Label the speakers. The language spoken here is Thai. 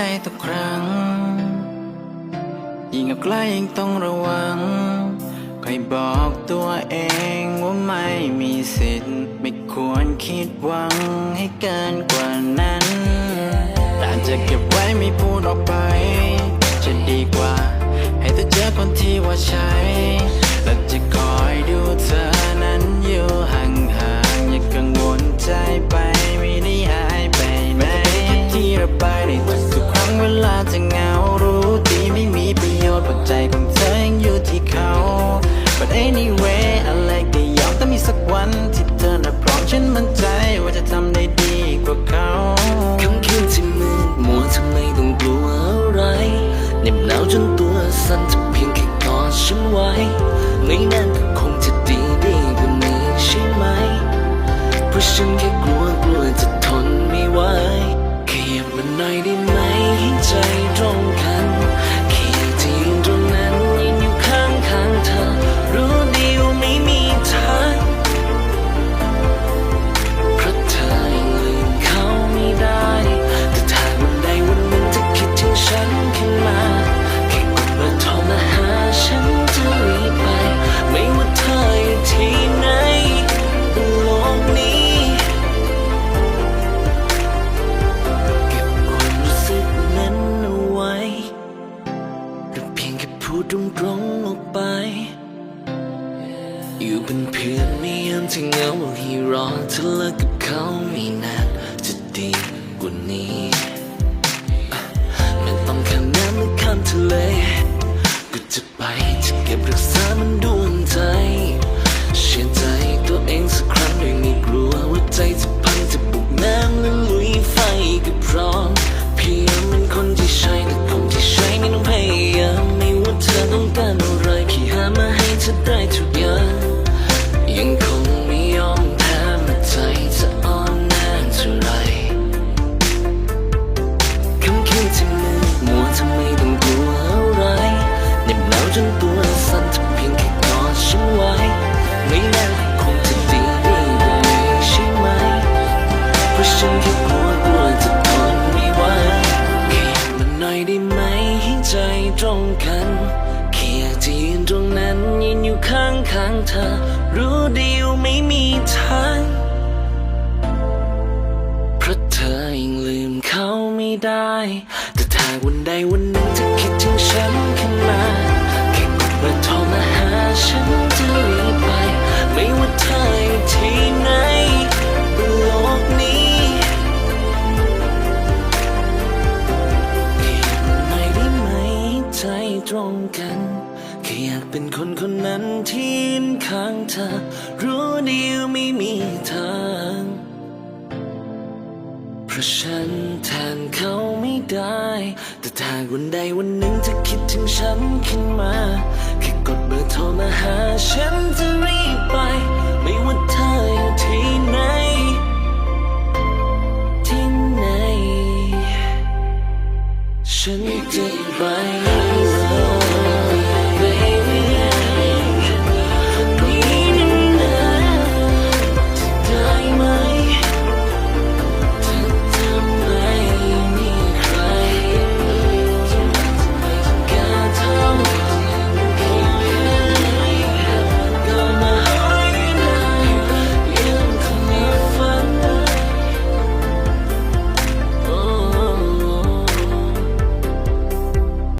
Speaker 1: ใจทุกครั้ง ยิ่งเอาใกล้ยิ่งต้องระวังคอยบอกตัวเองว่าไม่มีสิทธิ์ ไม่ควรคิดหวังให้เกินกว่านั้น แต่จะเก็บไว้ไม่พูดออกไป จะดีกว่า ให้เธอเจอคนที่ว่าใช่ ไม่นาน
Speaker 2: คงจะดีดีกว่านี้ใช่ไหมเพราะฉันแค่ อยู่เป็นเพื่อนไม่ยามที่เหงาให้รอเธอเลิกกับเขาไม่นานจะดีกว่านี้ ข้างข้างๆเธอ รู้ดีว่าไม่มีทางเพราะเธอยังลืมเขาไม่ได้ แต่ถ้าวันใดวันหนึ่งเธอคิดถึงฉันขึ้นมาแค่กดเบอร์โทรมาหาฉันจะรีบไป ไม่ว่าเธออยู่ที่ไหนบนโลกนี้แค่อยากหน่อยได้ไหมใจตรงกัน อยากเป็นคนคนนั้นที่ยืนข้างเธอ รู้ดีวไม่มีทาง เพราะฉันแทนเขาไม่ได้ แต่ถ้าวันใดวันหนึ่งเธอคิดถึงฉันขึ้นมา แค่กดเบอร์โทรมาหาฉันจะรีบไป ไม่ว่าเธออยู่ที่ไหนที่ไหน ฉันจะไป